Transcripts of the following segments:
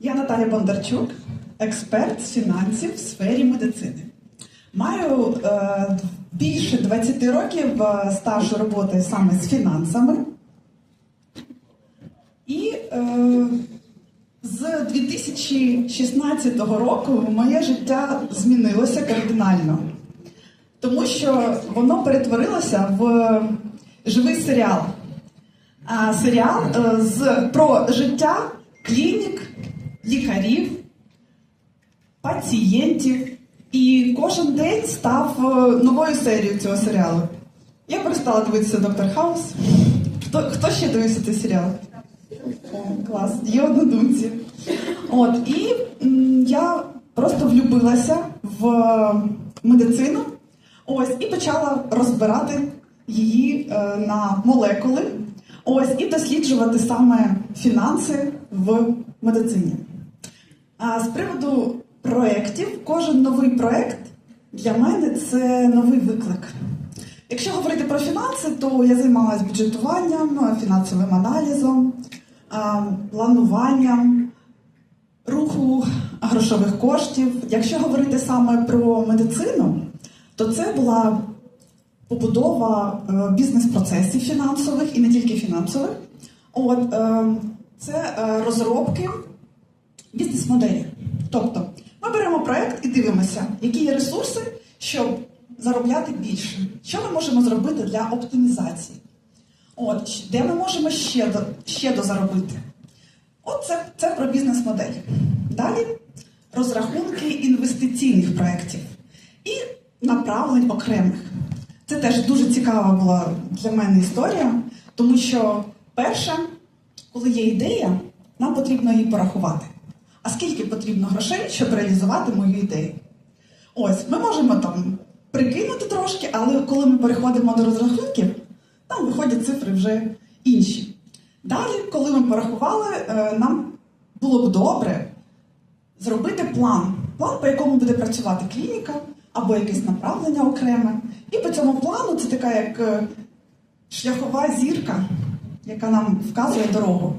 Я Наталя Бондарчук, експерт з фінансів в сфері медицини. Маю е, більше 20 років е, стажу роботи саме з фінансами. І е, з 2016 року моє життя змінилося кардинально, тому що воно перетворилося в живий серіал. А, серіал е, з, про життя клінік, лікарів, пацієнтів. І кожен день став е, новою серією цього серіалу. Я перестала дивитися Доктор Хаус. Хто, хто ще дивився цей серіал? О, клас, є однодумці. От, і м, я просто влюбилася в медицину. Ось, і почала розбирати її е, на молекули. Ось, і досліджувати саме фінанси в медицині. А з приводу проєктів, кожен новий проєкт для мене це новий виклик. Якщо говорити про фінанси, то я займалася бюджетуванням, фінансовим аналізом, плануванням руху грошових коштів. Якщо говорити саме про медицину, то це була побудова е, бізнес-процесів фінансових і не тільки фінансових. От, е, це е, розробки бізнес-моделі. Тобто, ми беремо проект і дивимося, які є ресурси, щоб заробляти більше. Що ми можемо зробити для оптимізації? От, де ми можемо ще, до, ще дозаробити? От це, це про бізнес-модель. Далі розрахунки інвестиційних проєктів і направлень окремих. Це теж дуже цікава була для мене історія, тому що перше, коли є ідея, нам потрібно її порахувати. А скільки потрібно грошей, щоб реалізувати мою ідею? Ось, ми можемо там прикинути трошки, але коли ми переходимо до розрахунків, там виходять цифри вже інші. Далі, коли ми порахували, е, нам було б добре зробити план. План, по якому буде працювати клініка або якесь направлення окреме. І по цьому плану це така як е, шляхова зірка, яка нам вказує дорогу.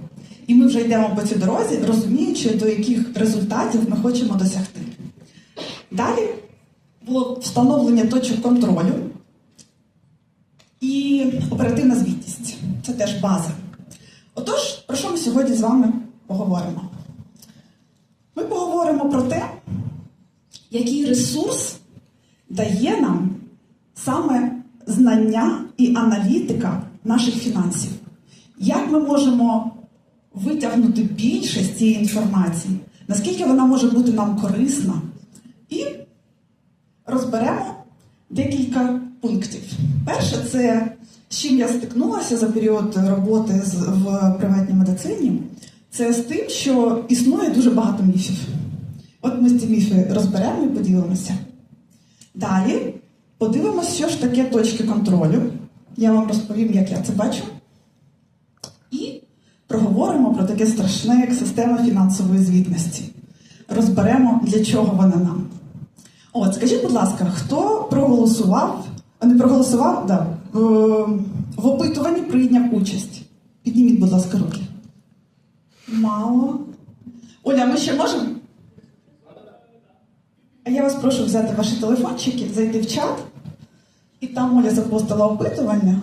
І ми вже йдемо по цій дорозі, розуміючи, до яких результатів ми хочемо досягти. Далі було встановлення точок контролю і оперативна звітність. Це теж база. Отож, про що ми сьогодні з вами поговоримо? Ми поговоримо про те, який ресурс дає нам саме знання і аналітика наших фінансів. Як ми можемо витягнути більше з цієї інформації, наскільки вона може бути нам корисна, і розберемо декілька пунктів. Перше, це з чим я стикнулася за період роботи в приватній медицині, це з тим, що існує дуже багато міфів. От ми ці міфи розберемо і поділимося. Далі подивимося, що ж таке точки контролю. Я вам розповім, як я це бачу. Проговоримо про таке страшне, як система фінансової звітності. Розберемо, для чого вона нам. От, скажіть, будь ласка, хто проголосував, а не проголосував, да, в опитуванні прийняв участь? Підніміть, будь ласка, руки. Мало. Оля, ми ще можемо? А я вас прошу взяти ваші телефончики, зайти в чат, і там Оля запостила опитування.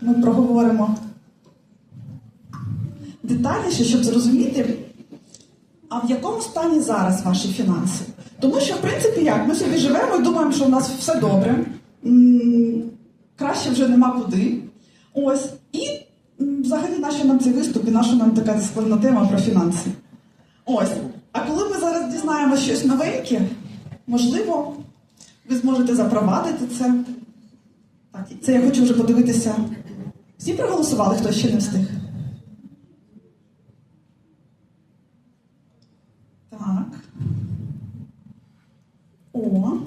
Ми проговоримо детальніше, щоб зрозуміти, а в якому стані зараз ваші фінанси? Тому що, в принципі, як ми собі живемо і думаємо, що в нас все добре, краще вже нема куди. Ось. І взагалі нащо нам цей виступ і наша нам така складна тема про фінанси? Ось. А коли ми зараз дізнаємося щось новеньке, можливо, ви зможете запровадити це. Так, це я хочу вже подивитися. Всі проголосували, хто ще не встиг? Так. О.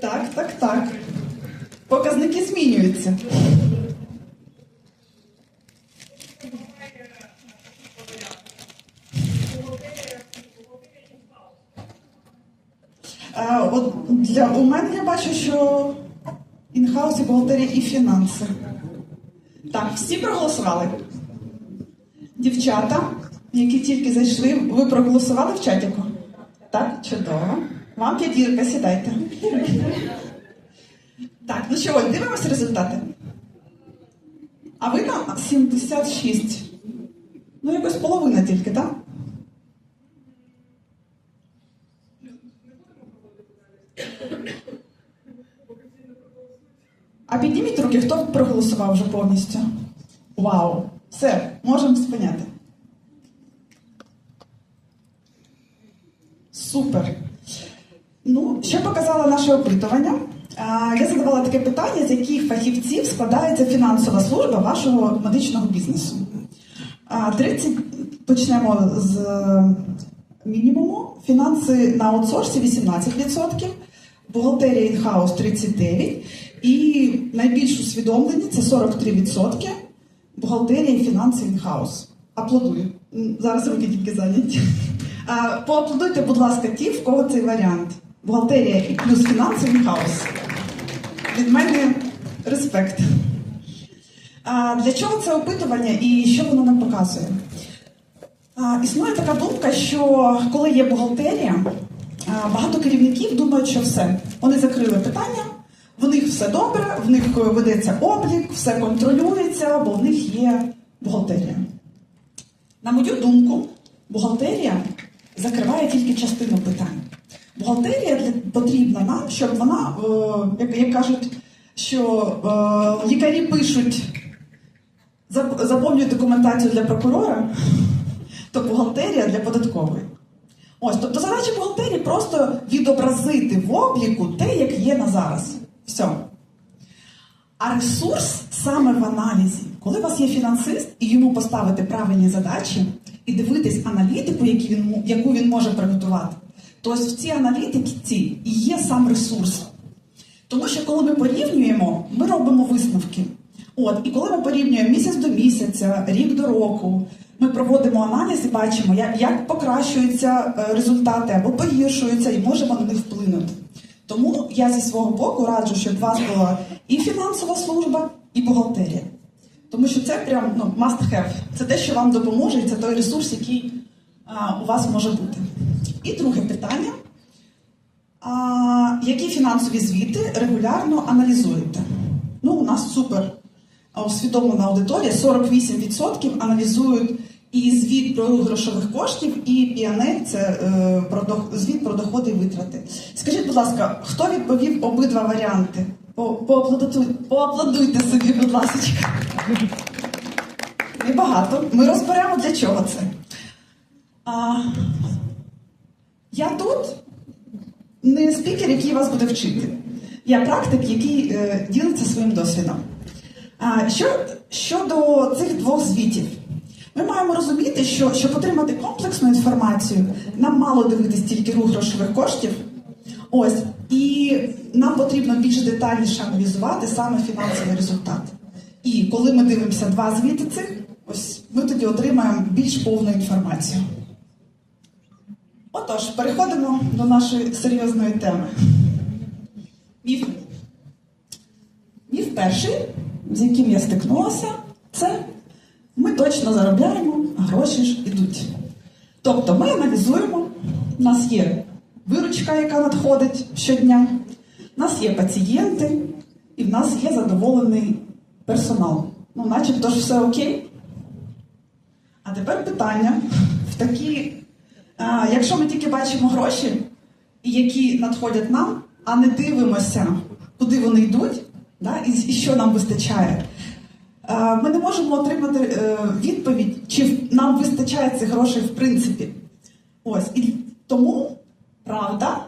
Так, так, так. Показники змінюються. А, от для у мене я бачу, що інхаус і бухгалтерія і фінанси. Так, всі проголосували. Дівчата, які тільки зайшли, ви проголосували в чатіку? Так, чудово. Вам п'ятірка, сідайте. Так, ну що, дивимося результати. А ви там 76. Ну, якось половина тільки, так? А підніміть руки, хто проголосував вже повністю? Вау! Все, можемо спиняти. Супер. Ну, що показало наше опитування? Я задавала таке питання, з яких фахівців складається фінансова служба вашого медичного бізнесу. А, 30, почнемо з е, мінімуму. Фінанси на аутсорсі 18%, бухгалтерія інхаус 39%, і найбільш усвідомлені це 43%, бухгалтерія і фінанси інхаус. Аплодую. Зараз руки тільки зайняті. Поаплодуйте, будь ласка, ті, в кого цей варіант. Бухгалтерія і плюс фінанси інхаус. Від мене респект. А, Для чого це опитування і що воно нам показує? А, Існує така думка, що коли є бухгалтерія, багато керівників думають, що все. Вони закрили питання, в них все добре, в них ведеться облік, все контролюється, бо в них є бухгалтерія. На мою думку, бухгалтерія закриває тільки частину питань. Бухгалтерія потрібна нам, щоб вона, е, як, як кажуть, що е, лікарі пишуть, заповнюють документацію для прокурора, то бухгалтерія для податкової. Ось, тобто задача бухгалтерії просто відобразити в обліку те, як є на зараз. Все. А ресурс саме в аналізі. Коли у вас є фінансист і йому поставити правильні задачі і дивитись аналітику, які він, яку він може приготувати, то ось в цій аналітиці і є сам ресурс. Тому що коли ми порівнюємо, ми робимо висновки. От, і коли ми порівнюємо місяць до місяця, рік до року, ми проводимо аналіз і бачимо, як, як покращуються е, результати або погіршуються, і можемо на них вплинути. Тому я зі свого боку раджу, щоб у вас була і фінансова служба, і бухгалтерія. Тому що це прям ну, must have. Це те, що вам допоможе, і це той ресурс, який а, у вас може бути. І друге питання. А, які фінансові звіти регулярно аналізуєте? Ну, у нас супер усвідомлена аудиторія. 48% аналізують і звіт про грошових коштів, і PNL – це е, про звіт про доходи і витрати. Скажіть, будь ласка, хто відповів обидва варіанти? Поаплодуйте собі, будь ласка. Небагато. Ми розберемо для чого це. А, я тут не спікер, який вас буде вчити. Я практик, який е, ділиться своїм досвідом. А, що, щодо цих двох звітів, ми маємо розуміти, що щоб отримати комплексну інформацію, нам мало дивитись тільки рух грошових коштів. Ось, і нам потрібно більш детальніше аналізувати саме фінансовий результат. І коли ми дивимося два звіти цих, ось ми тоді отримаємо більш повну інформацію. Отож, переходимо до нашої серйозної теми. Міф. Міф перший, з яким я стикнулася, це ми точно заробляємо, а гроші ж ідуть. Тобто ми аналізуємо, у нас є виручка, яка надходить щодня, у нас є пацієнти, і в нас є задоволений персонал. Ну, начебто ж все окей. А тепер питання в такі, а, якщо ми тільки бачимо гроші, які надходять нам, а не дивимося, куди вони йдуть, да, і, і що нам вистачає. а, Ми не можемо отримати е, відповідь, чи нам вистачає цих грошей в принципі. Ось і тому правда